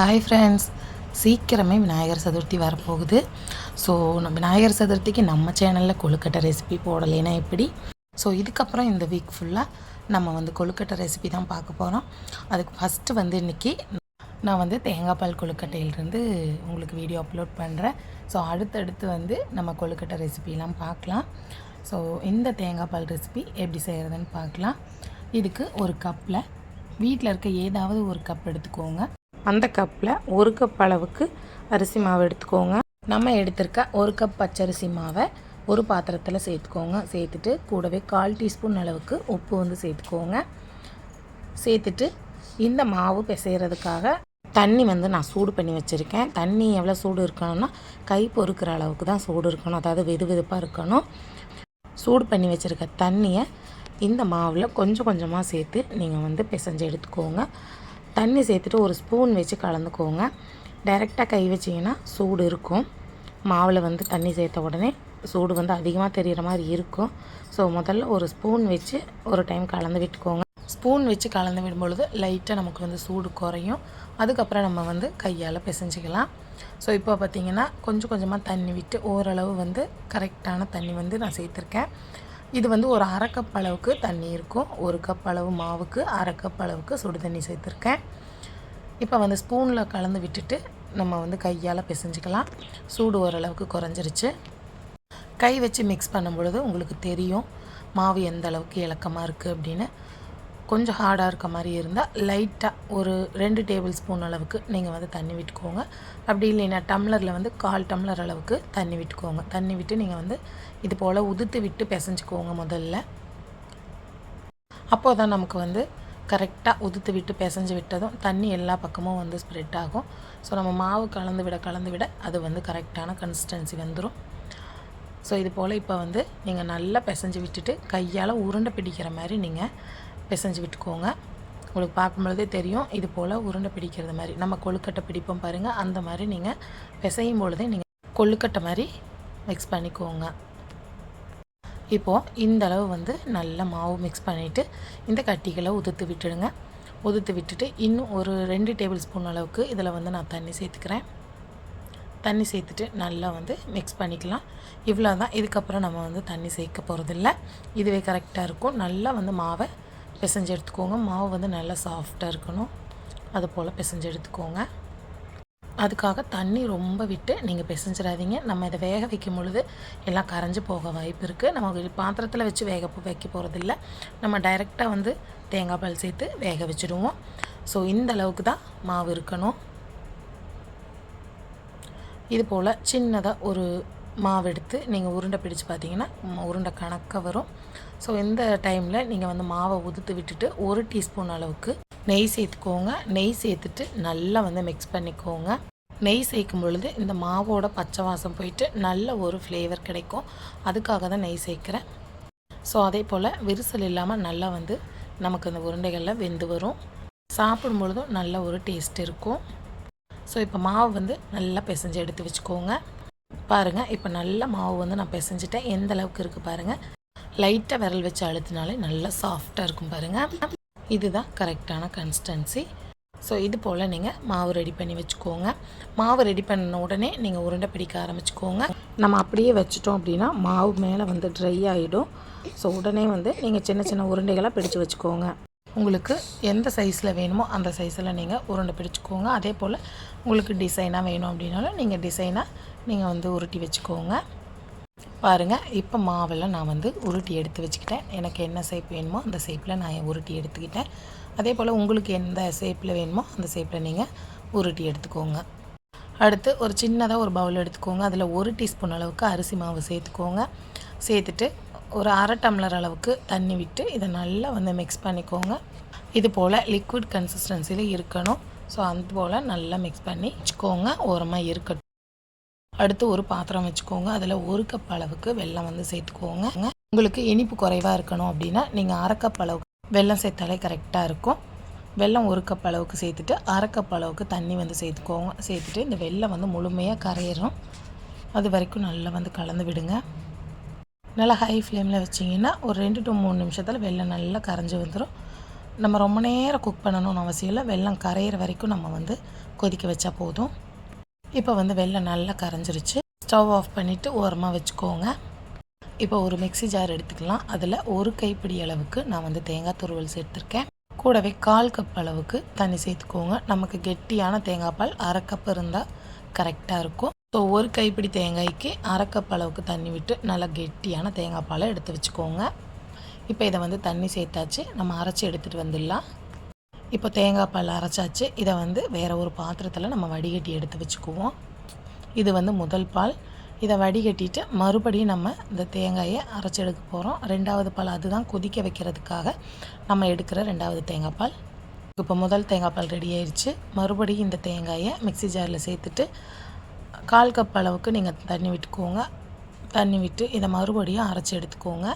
Hi friends சீக்கிரமே விநாயகர் சதுர்த்தி வரப்போகுது. So Vinayagar சதுர்த்திக்கு நம்ம சேனலில் கொழுக்கட்டை ரெசிபி போடலைன்னா எப்படி? ஸோ இதுக்கப்புறம் இந்த வீக் ஃபுல்லாக நம்ம வந்து கொழுக்கட்டை ரெசிபி தான் பார்க்க போகிறோம் அதுக்கு ஃபஸ்ட்டு வந்து இன்றைக்கி நான் வந்து தேங்காய் பால் கொழுக்கட்டையிலிருந்து உங்களுக்கு வீடியோ அப்லோட் பண்ணுறேன் ஸோ அடுத்தடுத்து வந்து நம்ம கொழுக்கட்டை ரெசிபிலாம் பார்க்கலாம். ஸோ இந்த தேங்காய் பால் ரெசிபி எப்படி செய்கிறதுன்னு பார்க்கலாம். இதுக்கு ஒரு கப்பில் வீட்டில் இருக்க ஏதாவது ஒரு கப் எடுத்துக்கோங்க. அந்த கப்பில் ஒரு கப் அளவுக்கு அரிசி மாவு எடுத்துக்கோங்க. நம்ம எடுத்திருக்க ஒரு கப் பச்சரிசி மாவை ஒரு பாத்திரத்தில் சேர்த்துக்கோங்க. சேர்த்துட்டு கூடவே கால் டீஸ்பூன் அளவுக்கு உப்பு வந்து சேர்த்துக்கோங்க. சேர்த்துட்டு இந்த மாவு பிசைகிறதுக்காக தண்ணி வந்து நான் சூடு பண்ணி வச்சுருக்கேன். தண்ணி எவ்வளோ சூடு இருக்கணும்னா கை பொறுக்கிற அளவுக்கு தான் சூடு இருக்கணும். அதாவது வெது வெதுப்பாக இருக்கணும். சூடு பண்ணி வச்சுருக்க தண்ணியை இந்த மாவில் கொஞ்சம் கொஞ்சமாக சேர்த்து நீங்கள் வந்து பிசைஞ்சு எடுத்துக்கோங்க. தண்ணி சேர்த்துட்டு ஒரு ஸ்பூன் வச்சு கலந்துக்கோங்க. டைரெக்டாக கை வச்சிங்கன்னா சூடு இருக்கும். மாவில் வந்து தண்ணி சேர்த்த உடனே சூடு வந்து அதிகமாக தெரிகிற மாதிரி இருக்கும். ஸோ முதல்ல ஒரு ஸ்பூன் வச்சு ஒரு டைம் கலந்து விட்டுக்கோங்க. ஸ்பூன் வச்சு கலந்து விடும்பொழுது லைட்டாக நமக்கு வந்து சூடு குறையும். அதுக்கப்புறம் நம்ம வந்து கையால் பிசைஞ்சிக்கலாம். ஸோ இப்போ பார்த்திங்கன்னா கொஞ்சம் கொஞ்சமாக தண்ணி விட்டு ஓரளவு வந்து கரெக்டான தண்ணி வந்து நான் சேர்த்துருக்கேன். இது வந்து ஒரு அரை கப் அளவுக்கு தண்ணி இருக்கும். ஒரு கப் அளவு மாவுக்கு அரை கப் அளவுக்கு சுடு தண்ணி சேர்த்துருக்கேன். இப்போ வந்து ஸ்பூனில் கலந்து விட்டுட்டு நம்ம வந்து கையால் பிசைஞ்சிக்கலாம். சூடு ஓரளவுக்கு குறைஞ்சிருச்சு. கை வச்சு மிக்ஸ் பண்ணும் பொழுது உங்களுக்கு தெரியும் மாவு எந்த அளவுக்கு இலக்கமாக இருக்குது அப்படின்னு. கொஞ்சம் ஹார்டாக இருக்க மாதிரி இருந்தால் லைட்டாக ஒரு ரெண்டு டேபிள் ஸ்பூன் அளவுக்கு நீங்கள் வந்து தண்ணி விட்டுக்கோங்க. அப்படி இல்லைன்னா டம்ளரில் வந்து கால் டம்ளர் அளவுக்கு தண்ணி விட்டுக்கோங்க. தண்ணி விட்டு நீங்கள் வந்து இது போல் உதுத்து விட்டு பிசைஞ்சுக்கோங்க முதல்ல. அப்போ தான் நமக்கு வந்து கரெக்டாக உதுத்து விட்டு பிசைஞ்சு விட்டதும் தண்ணி எல்லா பக்கமும் வந்து ஸ்ப்ரெட் ஆகும். ஸோ நம்ம மாவு கலந்து விட கலந்து விட அது வந்து கரெக்டான கன்சிஸ்டன்சி வந்துடும் ஸோ இது போல் இப்போ வந்து நீங்கள் நல்லா பிசைஞ்சு விட்டுட்டு கையால் உருண்டை பிடிக்கிற மாதிரி நீங்கள் பிசைஞ்சு விட்டுக்கோங்க உங்களுக்கு பார்க்கும்பொழுதே தெரியும் இது போல் உருண்டை பிடிக்கிறது மாதிரி. நம்ம கொழுக்கட்டை பிடிப்போம் பாருங்கள் அந்த மாதிரி நீங்கள் பிசையும் பொழுதே நீங்கள் கொழுக்கட்டை மாதிரி மிக்ஸ் பண்ணிக்கோங்க. இப்போது இந்த அளவு வந்து நல்லா மாவு மிக்ஸ் பண்ணிவிட்டு இந்த கட்டிகளை உதுத்து விட்டுடுங்க. உதுத்து விட்டுட்டு இன்னும் ஒரு ரெண்டு டேபிள் ஸ்பூன் அளவுக்கு இதில் வந்து நான் தண்ணி சேர்த்துக்கிறேன். தண்ணி சேர்த்துட்டு நல்லா வந்து மிக்ஸ் பண்ணிக்கலாம். இவ்வளோ தான் இதுக்கப்புறம் நம்ம வந்து தண்ணி சேர்க்க போகிறதில்ல இதுவே கரெக்டாக இருக்கும். நல்லா வந்து மாவை பிசைஞ்சு எடுத்துக்கோங்க. மாவு வந்து நல்லா சாஃப்டாக இருக்கணும். அது போல் பிசைஞ்சு எடுத்துக்கோங்க. அதுக்காக தண்ணி ரொம்ப விட்டு நீங்கள் பிசைஞ்சிடாதீங்க. நம்ம இதை வேக வைக்கும் பொழுது எல்லாம் கரைஞ்சி போக வாய்ப்பு இருக்குது நம்ம பாத்திரத்தில் வச்சு வேக வைக்க போகிறதில்ல நம்ம டைரெக்டாக வந்து தேங்காய் பால் சேர்த்து வேக வச்சுடுவோம். ஸோ இந்த அளவுக்கு தான் மாவு இருக்கணும். இது போல் சின்னதாக ஒரு மாவு எடுத்து நீங்கள் உருண்டை பிடிச்சு பார்த்தீங்கன்னா உருண்டை கணக்காக வரும். ஸோ இந்த டைமில் நீங்கள் வந்து மாவை உதுத்து விட்டுட்டு ஒரு டீஸ்பூன் அளவுக்கு நெய் சேர்த்துக்கோங்க. நெய் சேர்த்துட்டு நல்லா வந்து மிக்ஸ் பண்ணிக்கோங்க. நெய் சேர்க்கும் பொழுது இந்த மாவோட பச்சை வாசம் போயிட்டு நல்ல ஒரு ஃப்ளேவர் கிடைக்கும். அதுக்காக தான் நெய் சேர்க்குறேன். ஸோ அதே போல் விரிசல் இல்லாமல் நல்லா வந்து நமக்கு அந்த உருண்டைகளில் வெந்து வரும். சாப்பிடும் பொழுதும் நல்ல ஒரு டேஸ்ட் இருக்கும். ஸோ இப்போ மாவு வந்து நல்லா பிசைஞ்சு எடுத்து வச்சுக்கோங்க. பாருங்கள் இப்போ நல்ல மாவு வந்து நான் பிசைஞ்சிட்டேன். எந்த அளவுக்கு இருக்குது பாருங்கள் லைட்டாக விரல் வச்சு அழுத்தினாலே நல்லா சாஃப்டாக இருக்கும் பாருங்கள் இதுதான் கரெக்டான கன்சிஸ்டன்சி ஸோ இது போல் நீங்கள் மாவு ரெடி பண்ணி வச்சுக்கோங்க. மாவு ரெடி பண்ண உடனே நீங்கள் உருண்டை பிடிக்க ஆரம்பிச்சுக்கோங்க. நம்ம அப்படியே வச்சிட்டோம் அப்படின்னா மாவு மேலே வந்து ட்ரை ஆகிடும் ஸோ உடனே வந்து நீங்கள் சின்ன சின்ன உருண்டைகளாக பிடிச்சு வச்சுக்கோங்க. உங்களுக்கு எந்த சைஸில் வேணுமோ அந்த சைஸில் நீங்கள் உருண்டை பிடிச்சிக்கோங்க. அதே போல் உங்களுக்கு டிசைனாக வேணும் அப்படின்னாலும் நீங்கள் டிசைனாக நீங்கள் வந்து உருட்டி வச்சுக்கோங்க. பாருங்கள் இப்போ மாவெல்லாம் நான் வந்து உருட்டி எடுத்து வச்சுக்கிட்டேன். எனக்கு என்ன ஷேப் வேணுமோ அந்த ஷேப்பில் நான் உருட்டி எடுத்துக்கிட்டேன். அதே போல் உங்களுக்கு எந்த ஷேப்பில் வேணுமோ அந்த ஷேப்பில் நீங்கள் உருட்டி எடுத்துக்கோங்க. அடுத்து ஒரு சின்னதாக ஒரு பவுல் எடுத்துக்கோங்க. அதில் ஒரு டீஸ்பூன் அளவுக்கு அரிசி மாவு சேர்த்துக்கோங்க. சேர்த்துட்டு ஒரு அரை டம்ளர் அளவுக்கு தண்ணி விட்டு இதை நல்லா வந்து மிக்ஸ் பண்ணிக்கோங்க. இது போல் லிக்விட் கன்சிஸ்டன்சியில் இருக்கணும். ஸோ அது போல் நல்லா மிக்ஸ் பண்ணி வச்சுக்கோங்க. ஓரமாக இருக்கட்டும். அடுத்து ஒரு பாத்திரம் வச்சுக்கோங்க. அதில் ஒரு கப் அளவுக்கு வெல்லம் வந்து சேர்த்துக்கோங்க. உங்களுக்கு இனிப்பு குறைவாக இருக்கணும் அப்படின்னா நீங்கள் அரை கப் அளவுக்கு வெல்லம் சேர்த்தாலே கரெக்டாக இருக்கும். வெல்லம் ஒரு கப் அளவுக்கு சேர்த்துட்டு அரை கப் அளவுக்கு தண்ணி வந்து சேர்த்துக்கோங்க. சேர்த்துட்டு இந்த வெல்லம் வந்து முழுமையாக கரையிறோம் அது வரைக்கும் நல்லா வந்து கலந்து விடுங்க. நல்லா ஹை ஃப்ளேமில் வச்சிங்கன்னா ஒரு ரெண்டு டு மூணு நிமிஷத்தில் வெல்லம் நல்லா கரைஞ்சி வந்துடும் நம்ம ரொம்ப நேரம் குக் பண்ணணும்னு அவசியம் இல்லை. வெல்லம் கரையிற வரைக்கும் நம்ம வந்து கொதிக்க வச்சா போதும். இப்போ வந்து வெள்ளம் நல்லா கரைஞ்சிருச்சு. ஸ்டவ் ஆஃப் பண்ணிவிட்டு ஓரமாக வச்சுக்கோங்க. இப்போ ஒரு மிக்ஸி ஜார் எடுத்துக்கலாம். அதில் ஒரு கைப்பிடி அளவுக்கு நான் வந்து தேங்காய் துருவல் சேர்த்துருக்கேன். கூடவே கால் கப் அளவுக்கு தண்ணி சேர்த்துக்கோங்க. நமக்கு கெட்டியான தேங்காய் பால் அரை கப் இருந்தால் கரெக்டாக இருக்கும். ஸோ ஒரு கைப்பிடி தேங்காய்க்கு அரை கப் அளவுக்கு தண்ணி விட்டு நல்லா கெட்டியான தேங்காய் பாலை எடுத்து வச்சுக்கோங்க. இப்போ இதை வந்து தண்ணி சேர்த்தாச்சு. நம்ம அரைச்சி எடுத்துகிட்டு வந்துடலாம். இப்போ தேங்காய் பால் அரைச்சாச்சு. இதை வந்து வேறு ஒரு பாத்திரத்தில் நம்ம வடிகட்டி எடுத்து வச்சுக்குவோம். இது வந்து முதல் பால். இதை வடிகட்டிட்டு மறுபடியும் நம்ம இந்த தேங்காயை அரைச்சி எடுக்க போகிறோம் ரெண்டாவது பால் அதுதான் கொதிக்க வைக்கிறதுக்காக நம்ம எடுக்கிற ரெண்டாவது தேங்காய் பால். இப்போ முதல் தேங்காய் பால் ரெடி ஆயிடுச்சு. மறுபடியும் இந்த தேங்காயை மிக்சி ஜாரில் சேர்த்துட்டு கால் கப் அளவுக்கு நீங்கள் தண்ணி விட்டுக்கோங்க. தண்ணி விட்டு இதை மறுபடியும் அரைச்சி எடுத்துக்கோங்க.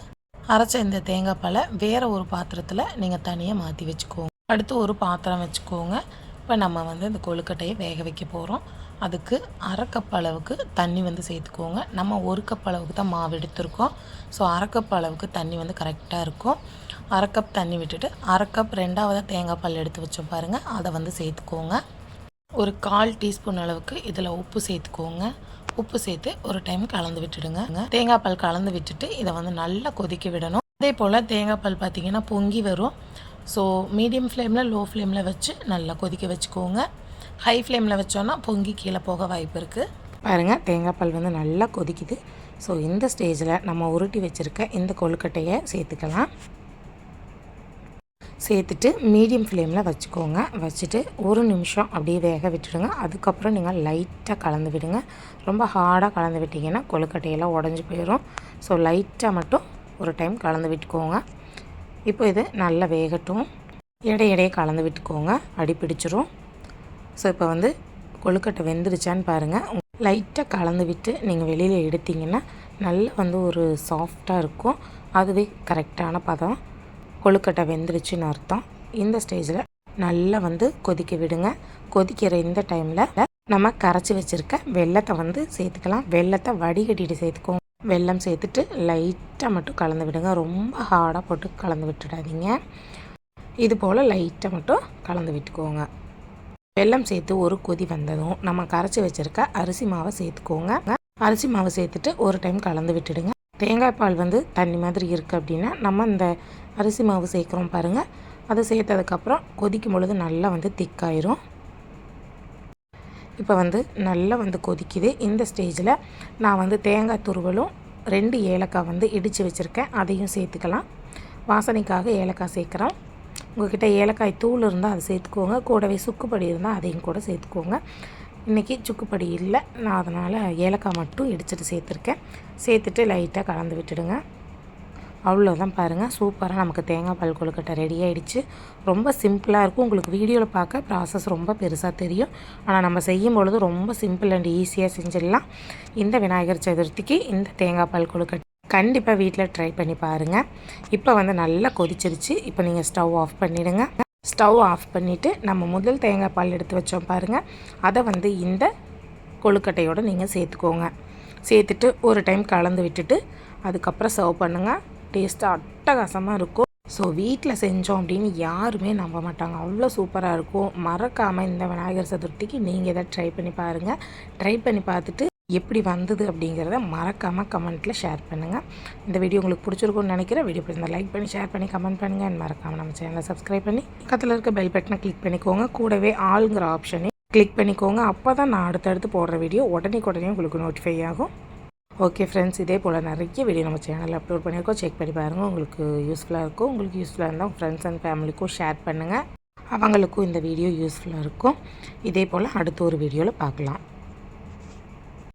அரைச்ச இந்த தேங்காய் பாலை வேறு ஒரு பாத்திரத்தில் நீங்கள் தனியாக மாற்றி வச்சுக்கோங்க. அடுத்து ஒரு பாத்திரம் வச்சுக்கோங்க. இப்போ நம்ம வந்து இந்த கொழுக்கட்டையை வேக வைக்க போகிறோம் அதுக்கு அரை கப் அளவுக்கு தண்ணி வந்து சேர்த்துக்கோங்க. நம்ம ஒரு கப் அளவுக்கு தான் மாவு எடுத்திருக்கோம். ஸோ அரை கப் அளவுக்கு தண்ணி வந்து கரெக்டாக இருக்கும். அரை கப் தண்ணி விட்டுட்டு அரை கப் ரெண்டாவது தேங்காய் பால் எடுத்து வச்சோம் பாருங்கள் அதை வந்து சேர்த்துக்கோங்க. ஒரு கால் டீஸ்பூன் அளவுக்கு இதில் உப்பு சேர்த்துக்கோங்க. உப்பு சேர்த்து ஒரு டைம் கலந்து விட்டுடுங்க. தேங்காய் பால் கலந்து விட்டுட்டு இதை வந்து நல்லா கொதிக்க விடணும். அதே போல் தேங்காய் பால் பார்த்திங்கன்னா பொங்கி வரும். ஸோ மீடியம் ஃப்ளேமில் லோ ஃப்ளேமில் வச்சு நல்லா கொதிக்க வச்சுக்கோங்க. ஹை ஃப்ளேமில் வச்சோன்னா பொங்கி கீழே போக வாய்ப்பு இருக்குது பாருங்கள் தேங்காய் பால் வந்து நல்லா கொதிக்குது. ஸோ இந்த ஸ்டேஜில் நம்ம உருட்டி வச்சுருக்க இந்த கொழுக்கட்டையை சேர்த்துக்கலாம். சேர்த்துட்டு மீடியம் ஃப்ளேமில் வச்சுக்கோங்க. வச்சுட்டு ஒரு நிமிஷம் அப்படியே வேக விட்டுடுங்க. அதுக்கப்புறம் நீங்கள் லைட்டாக கலந்து விடுங்க. ரொம்ப ஹார்டாக கலந்து விட்டிங்கன்னா கொழுக்கட்டையெல்லாம் உடஞ்சி போயிடும் ஸோ லைட்டாக மட்டும் ஒரு டைம் கலந்து விட்டுக்கோங்க. இப்போ இது நல்லா வேகட்டும். இடையிடையே கலந்து விட்டுக்கோங்க. அடி பிடிச்சிரும். ஸோ இப்போ வந்து கொழுக்கட்டை வெந்துருச்சான்னு பாருங்கள் லைட்டாக கலந்து விட்டு நீங்கள் வெளியில் எடுத்திங்கன்னா நல்லா வந்து ஒரு சாஃப்டாக இருக்கும். அதுவே கரெக்டான பதம். கொழுக்கட்டை வெந்துருச்சுன்னு அர்த்தம். இந்த ஸ்டேஜில் நல்லா வந்து கொதிக்க விடுங்க. கொதிக்கிற இந்த டைமில் நம்ம கரைச்சி வச்சுருக்க வெள்ளத்தை வந்து சேர்த்துக்கலாம். வெள்ளத்தை வடிகட்டிட்டு சேர்த்துக்கோங்க. வெல்லம் சேர்த்துட்டு லைட்டாக மட்டும் கலந்து விடுங்க. ரொம்ப ஹார்டாக போட்டு கலந்து விட்டுடாதீங்க. இது போல் லைட்டாக மட்டும் கலந்து விட்டுக்கோங்க. வெல்லம் சேர்த்து ஒரு கொதி வந்ததும் நம்ம கரைச்சி வச்சுருக்க அரிசி மாவை சேர்த்துக்கோங்க. அரிசி மாவை சேர்த்துட்டு ஒரு டைம் கலந்து விட்டுடுங்க. தேங்காய் பால் வந்து தண்ணி மாதிரி இருக்குது அப்படின்னா நம்ம இந்த அரிசி மாவு சேர்க்குறோம் பாருங்கள் அதை சேர்த்ததுக்கப்புறம் கொதிக்கும் பொழுது நல்லா வந்து திக்காயிரும் இப்போ வந்து நல்லா வந்து கொதிக்குது. இந்த ஸ்டேஜில் நான் வந்து தேங்காய் துருவலும் ரெண்டு ஏலக்காய் வந்து இடித்து வச்சுருக்கேன். அதையும் சேர்த்துக்கலாம். வாசனைக்காக ஏலக்காய் சேர்க்குறோம். உங்கள்கிட்ட ஏலக்காய் தூள் இருந்தால் அதை சேர்த்துக்கோங்க. கூடவே சுக்குப்படி இருந்தால் அதையும் கூட சேர்த்துக்கோங்க. இன்றைக்கி சுக்குப்படி இல்லை. நான் அதனால் ஏலக்காய் மட்டும் இடிச்சிட்டு சேர்த்துருக்கேன். சேர்த்துட்டு லைட்டாக கலந்து விட்டுடுங்க. அவ்வளோதான் பாருங்கள் சூப்பராக நமக்கு தேங்காய் பால் கொழுக்கட்டை ரெடி ஆகிடுச்சு ரொம்ப சிம்பிளாக இருக்கும். உங்களுக்கு வீடியோவில் பார்க்க ப்ராசஸ் ரொம்ப பெருசாக தெரியும். ஆனால் நம்ம செய்யும் பொழுது ரொம்ப சிம்பிள் அண்ட் ஈஸியாக செஞ்சிடலாம். இந்த விநாயகர் சதுர்த்திக்கு இந்த தேங்காய் பால் கொழுக்கட்டை கண்டிப்பாக வீட்டில் ட்ரை பண்ணி பாருங்கள் இப்போ வந்து நல்லா கொதிச்சிருச்சு. இப்போ நீங்கள் ஸ்டவ் ஆஃப் பண்ணிவிடுங்க ஸ்டவ் ஆஃப் பண்ணிவிட்டு நம்ம முதல் தேங்காய் பால் எடுத்து வச்சோம் பாருங்கள் அதை வந்து இந்த கொழுக்கட்டையோடு நீங்கள் சேர்த்துக்கோங்க. சேர்த்துட்டு ஒரு டைம் கலந்து விட்டுட்டு அதுக்கப்புறம் சர்வ் பண்ணுங்கள் டேஸ்ட்டு அட்டகாசமாக இருக்கும். ஸோ வீட்டில் செஞ்சோம் அப்படின்னு யாருமே நம்ப மாட்டாங்க. அவ்வளோ சூப்பராக இருக்கும். மறக்காமல் இந்த விநாயகர் சதுர்த்திக்கு நீங்கள் எதாவது ட்ரை பண்ணி பாருங்கள் ட்ரை பண்ணி பார்த்துட்டு எப்படி வந்தது அப்படிங்கிறத மறக்காமல் கமெண்ட்டில் ஷேர் பண்ணுங்கள் இந்த வீடியோ உங்களுக்கு பிடிச்சிருக்கும்னு நினைக்கிறேன். வீடியோ பிடிச்சிருந்தா லைக் பண்ணி ஷேர் பண்ணி கமெண்ட் பண்ணுங்கள் அண்ட் மறக்காமல் நம்ம சேனலை சப்ஸ்கிரைப் பண்ணி பக்கத்தில் இருக்க பெல் பட்டனை கிளிக் பண்ணிக்கோங்க. கூடவே ஆளுங்கிற ஆப்ஷனே கிளிக் பண்ணிக்கோங்க. அப்போ தான் நான் அடுத்தடுத்து போடுற வீடியோ உடனே உடனே உங்களுக்கு நோட்டிஃபை ஆகும். ஓகே ஃப்ரெண்ட்ஸ் இதே போல் நிறைய வீடியோ நம்ம சேனலில் அப்லோட் பண்ணியிருக்கோம். செக் பண்ணி பாருங்கள் உங்களுக்கு யூஸ்ஃபுல்லாக இருக்கும். உங்களுக்கு யூஸ்ஃபுல்லாக இருந்தால் ஃப்ரெண்ட்ஸ் அண்ட் ஃபேமிலிக்கும் ஷேர் பண்ணுங்கள் அவங்களுக்கும் இந்த வீடியோ யூஸ்ஃபுல்லாக இருக்கும். இதே போல் அடுத்த ஒரு வீடியோவில் பார்க்கலாம்.